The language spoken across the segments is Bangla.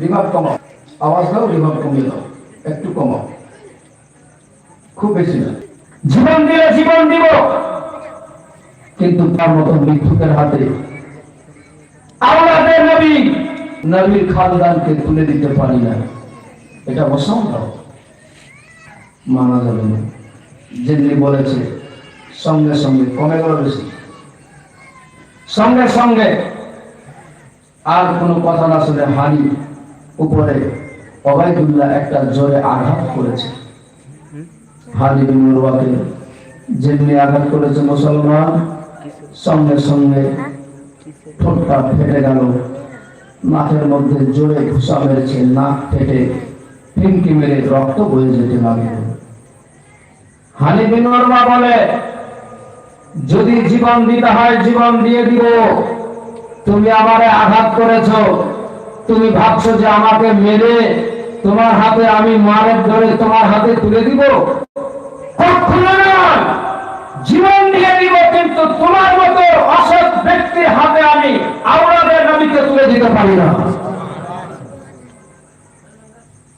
রিভাব কমাও। আওয়াজ দাও রিভাব কমিয়ে দাও। একটু কমাও। খুব বেশি না। জীবন দিলে জীবন দিব। কিন্তু তার মতো মৃত্যুকের হাতে আওলাদের নবী নবীর খানদানকে তুলে দিতে পারি না। এটা অসম্ভব। মানা যাবে না। যেমনি বলেছে, সঙ্গে সঙ্গে কমে গেল বেশি। সঙ্গে সঙ্গে আর কোনো কথা না শুনে হানি উপরে অবায়দুল্লাহ একটা জোরে আঘাত করেছে। যেমনি আঘাত করেছে মুসলমান, সঙ্গে সঙ্গে ঠোঁটটা ফেটে গেল। নাকের মধ্যে জোরে ঘুষা মেরেছে, নাক ফেটে ফিনকি মেরে রক্ত বয়ে যেতে লাগল। হানি বলে, যদি জীবন দিতে হয়, জীবন দিয়ে দিব। তুমি আমারে আঘাত করেছ। তুমি ভাবছ যে আমাকে মেরে তোমার হাতে আমি মারের ধরে তোমার হাতে তুলে দিব? কখনো নয়। জীবন দিয়ে দিব কিন্তু তোমার মতো অসৎ ব্যক্তির হাতে আমি আওলাদের নবীকে তুলে দিতে পারি না।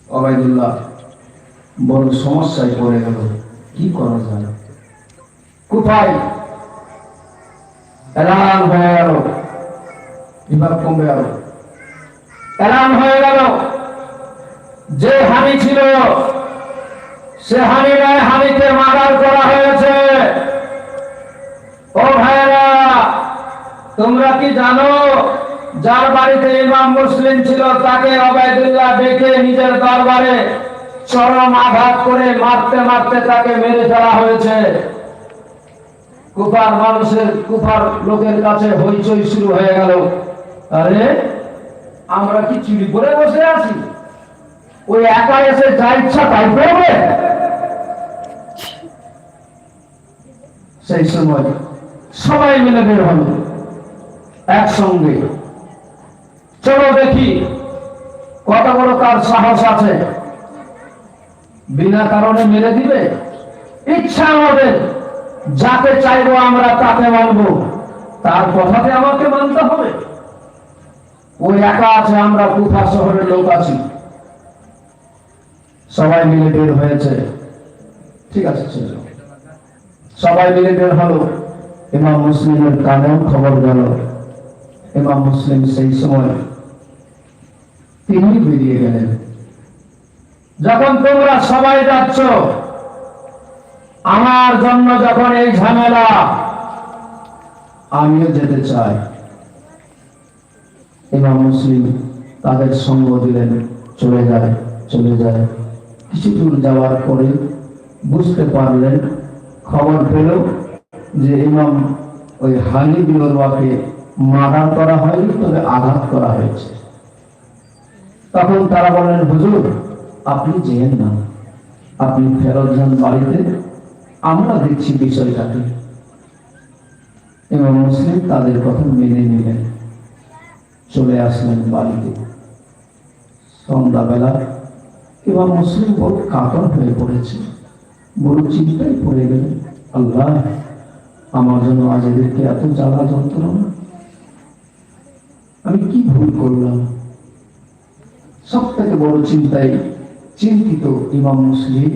অবাইদুল্লাহ বড় সমস্যায় পড়ে গেল। কি করা যায়? কোথায়? এলান হয়ে গেল। বিভাগ কমে গেল এলান হয়ে গেল। যে হানি ছিল, সে হানি নয় হানিকে মার্ডার করা হয়েছে। ও ভাইরা তোমরা কি জানো, যার বাড়িতে ইমাম মুসলিম ছিল, তাকে অবায়দুল্লাহ ডেকে নিজের দরবারে চরম আঘাত করে মারতে মারতে তাকে মেরে ফেলা হয়েছে। কুফার মানুষের, কুফার লোকের কাছে হইচই শুরু হয়ে গেল। আরে আমরা কি চুরি করে বসে আছি? ওই একা এসে যা ইচ্ছা তাই করবে। সেই সময় সবাই মিলে বের হল, একসঙ্গে। চলো দেখি কত বড় তার সাহস আছে? বিনা কারণে মেরে দিবে? ইচ্ছা আমাদের যাকে চাইব আমরা তাকে মানবো। তার কথাতে আমাকে মানতে হবে। ওই একা আছে, আমরা কুফা শহরের লোক আছি। সবাই মিলে বের হয়েছে। ঠিক আছে সবাই মিলে বের হলো। ইমাম মুসলিমের কানেও খবর গেল। ইমাম মুসলিম সেই সময় তিনি বেরিয়ে গেলেন। যখন তোমরা সবাই যাচ্ছ, আমার জন্য যখন এই ঝামেলা, আমিও যেতে চাই। ইমাম মুসলিম তাদের সঙ্গ দিলেন, চলে যায় চলে যায়। কিছু দূর যাওয়ার পরে বুঝতে পারলেন, খবর পেল যে ইমাম ওই হানি বিনোরবাকে মার্ডার করা হয়নি, তবে আঘাত করা হয়েছে। তখন তারা বললেন, হুজুর, আপনি যেন না। আপনি ফেরত যান বাড়িতে। আমরা দেখছি বিষয়টাকে। এবং মুসলিম তাদের কথা মেনে নিলেন। চলে আসলেন বাড়িতে। সন্ধ্যাবেলা এবং মুসলিম বড় কাতর হয়ে পড়েছে। বড় চিন্তায় পড়ে গেলেন, আল্লাহ, আমার জন্য আজ এদেরকে এত জ্বালা যন্ত্রণা। আমি কি ভুল করলাম? সব থেকে বড় চিন্তায় চিন্তিত ইমাম মুসলিম,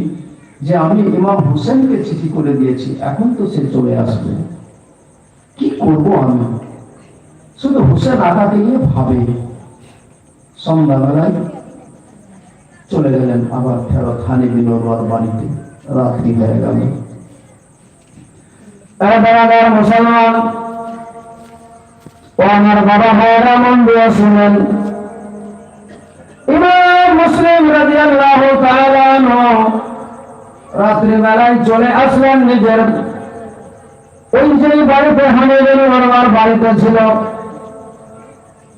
যে আমি ইমাম হুসেনকে চিঠি করে দিয়েছি, এখন তো সে চলে আসবে। কি করব আমি? হুসেন আগাকে নিয়ে ভাবে। সন্ধ্যাবেলায় চলে গেলেন আবার ফেরত হানি বিনোর বাড়িতে। রাত্রি হয়ে গেল। মুসলমান আমার বাবা মন দিয়ে শুনেন। ইমাম মুসলিম রাত্রি বেলায় চলে আসলেন নিজের। ওই যে বাড়িতে হামিদুল বর্মার বাড়িতে ছিল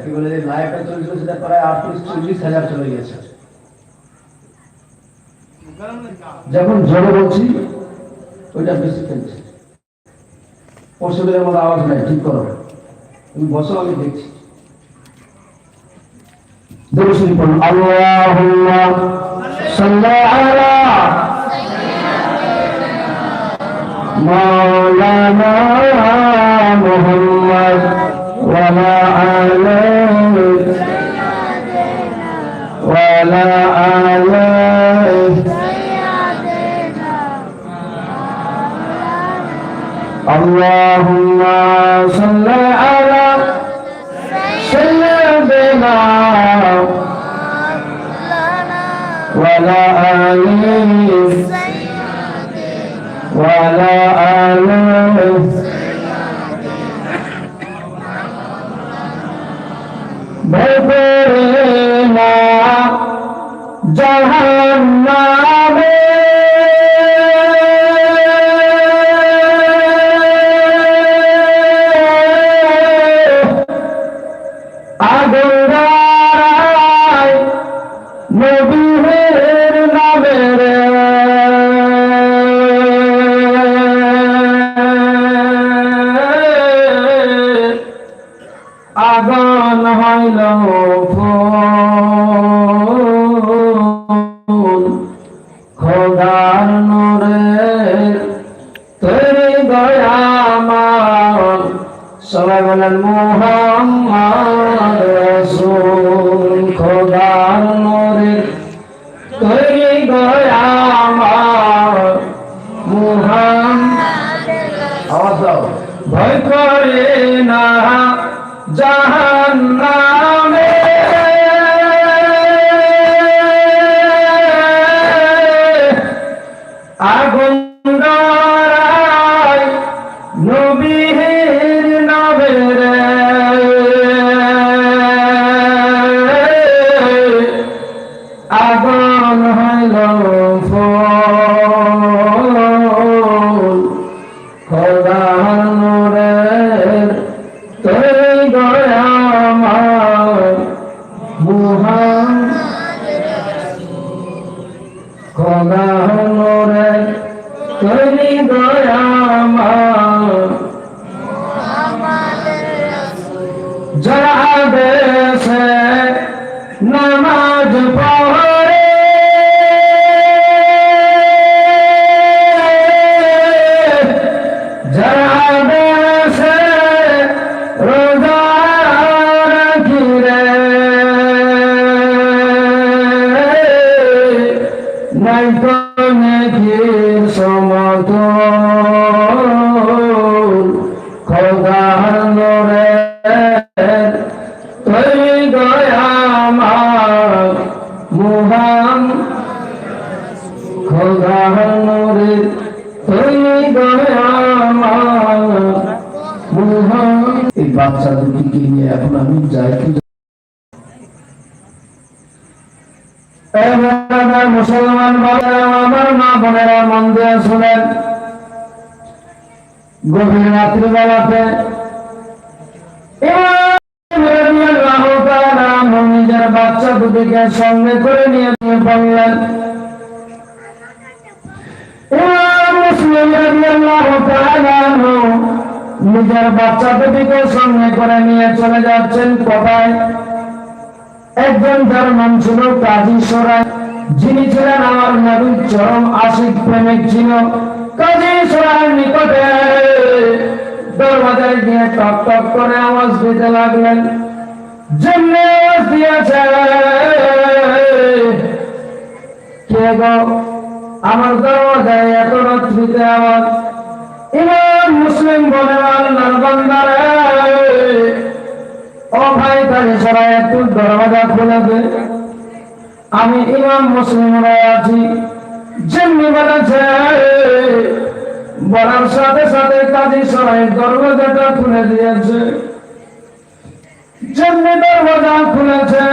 কি বলে যে লাইফটা চলছিল সেটা প্রায় আটত্রিশ, চল্লিশ হাজার চলে গেছে যখন জোরে বলছি, ওইটা বেশি ফেলছে পশুদের মতো আওয়াজ নাই, ঠিক করো। তুমি বসো, আমি দেখছি। দেখুন পড়ুন আল্লাহ সাল্লাহ মাওলানা মোহাম্মদ। اللهم صل على سيدنا وعلى آله وعلى آله আগুন হইল। এই বাচ্চা নিয়ে এখন আমি যাই মুসলমান আমার মা বোনেরা মন দিয়ে শুনেন গভীর রাত্রিবেলাতে নিজের বাচ্চা দুটিকে সঙ্গে করে নিয়ে বললেন নিজের বাচ্চা দুটিকে সঙ্গে করে নিয়ে চলে যাচ্ছেন কোথায়? একজন যার নাম ছিল কাজী সরাই, যিনি ছিলেন আমার নবীর চরম আশিক প্রেমিক ছিল। কাজী সরাইয়ের নিকটে দরবাজারে গিয়ে টক টক করে আওয়াজ দিতে লাগলেন। যেমনি আওয়াজ দিয়েছে, কে গো? আমার দরজায় এত রাত্রিতে আওয়াজ? ইমাম মুসলিম বলে আল্লাহর বান্দারে। ও ভাই তাহলে সবাই একটু দরওয়াজা খুলে দে। আমি ইমাম মুসলিম আছি যেমনি বলেছে। বলার সাথে সাথে কাজী সবাই দরওয়াজাটা খুলে দিয়েছে। যেমনি দরওয়াজা খুলেছে।